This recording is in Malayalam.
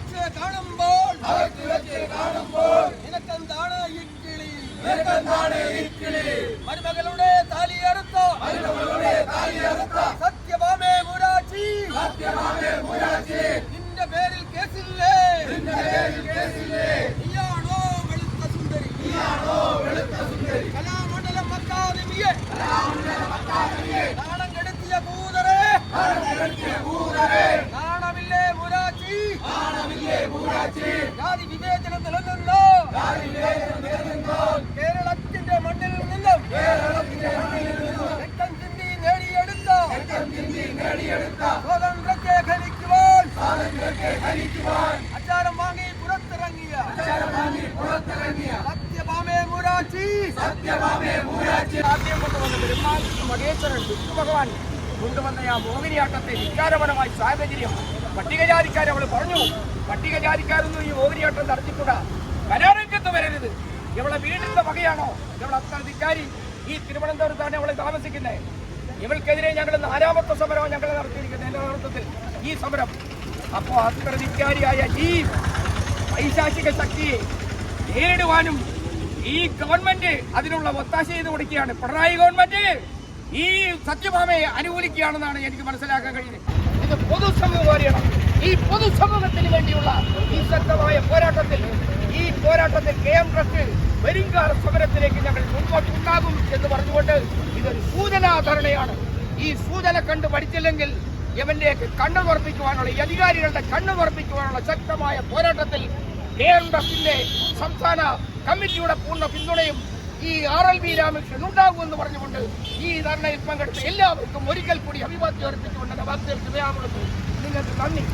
வெற்று காணும்போல் அவருக்கு வெற்று காணும்போல் இணக்கம் தானே இக்கிளி. இணக்கம் தானே இக்கிளி மருமகளுடைய தாலி அறுத்தா. மருமகளுடைய தாலி இந்த பேரில் கேசில்லே இந்த பேரில் நகராட்சி ஜாதி விவேச்சனம் நிலநின்றோம் ஜாதி விவேச்சனம் நிலநின்றோம் கேரளத்தின் மண்ணில் நின்றும் கேரளத்தின் மண்ணில் நின்றும் ரத்தம் சிந்தி நேடி எடுத்தோம். ரத்தம் சிந்தி நேடி எடுத்தோம். சுதந்திரத்தை கழிக்குவான் சுதந்திரத்தை கழிக்குவான் அச்சாரம் வாங்கி புறத்திறங்கிய. அச்சாரம் வாங்கி புறத்திறங்கிய. சத்யபாமே மூராட்சி சத்யபாமே மூராட்சி ஆத்தியம் வந்த பெருமாள் மகேஸ்வரன் விஷ்ணு பகவான். കൊണ്ടുവന്ന ആ മോഹിനിയാട്ടത്തെ വികാരപരമായ സാഹചര്യം പട്ടികജാതിക്കാർ അവൾ പറഞ്ഞു പട്ടികജാതിക്കാരൊന്നും ഈ മോഹിനിയാട്ടം നടത്തിക്കൂടാ. കലാരംഗത്ത് വരരുത്. ഇവളെ വീടിന്റെ വകയാണോ? ഇവൾ അത്ര ധിക്കാരി. ഈ തിരുവനന്തപുരത്താണ് അവളെ താമസിക്കുന്നത് ഇവൾക്കെതിരെ ഞങ്ങൾ നാലാമത്തെ സമരമാണ് ഞങ്ങൾ നടത്തിയിരിക്കുന്നത് എന്റെ നേതൃത്വത്തിൽ. ഈ സമരം അപ്പോ അത്ര ധിക്കാരിയായ ഈ പൈശാചിക ശക്തിയെ നേരിടുവാനും ഈ ഗവൺമെന്റ് അതിനുള്ള ഒത്താശ ചെയ്ത് കൊടുക്കുകയാണ്. പിണറായി ഗവൺമെന്റ്! ഈ സത്യഭാമയെ അനുകൂലിക്കുകയാണെന്നാണ് എനിക്ക് മനസ്സിലാക്കാൻ കഴിയുന്നത്. ഇത് പൊതുസമൂഹം അറിയണം ഈ പൊതുസമൂഹത്തിന് വേണ്ടിയുള്ള ഈ ശക്തമായ പോരാട്ടത്തിൽ ഈ പോരാട്ടത്തിൽ കെ എം ട്രസ്റ്റ് വരുംകാല സമരത്തിലേക്ക് ഞങ്ങൾ മുൻപോട്ടുണ്ടാകും എന്ന് പറഞ്ഞുകൊണ്ട് ഇതൊരു സൂചനാധരണയാണ്. ഈ സൂചന കണ്ട് പഠിച്ചില്ലെങ്കിൽ ഇവന്റെയൊക്കെ കണ്ണു തുറപ്പിക്കുവാനുള്ള ഈ അധികാരികളുടെ കണ്ണു തുറപ്പിക്കുവാനുള്ള ശക്തമായ പോരാട്ടത്തിൽ കെ എം ട്രസ്റ്റിന്റെ സംസ്ഥാന കമ്മിറ്റിയുടെ പൂർണ പിന്തുണയും ഈ ആർ എൽ വി രാമകൃഷ്ണൻ ഉണ്ടാകുമെന്ന് പറഞ്ഞുകൊണ്ട് ഈ ധർണയിൽ പങ്കെടുത്ത എല്ലാവർക്കും ഒരിക്കൽ കൂടി അഭിവാദ്യം അർപ്പിച്ചുകൊണ്ട് വാർത്തകൾക്ക് വ്യാപനം നിങ്ങൾക്ക് നന്ദി.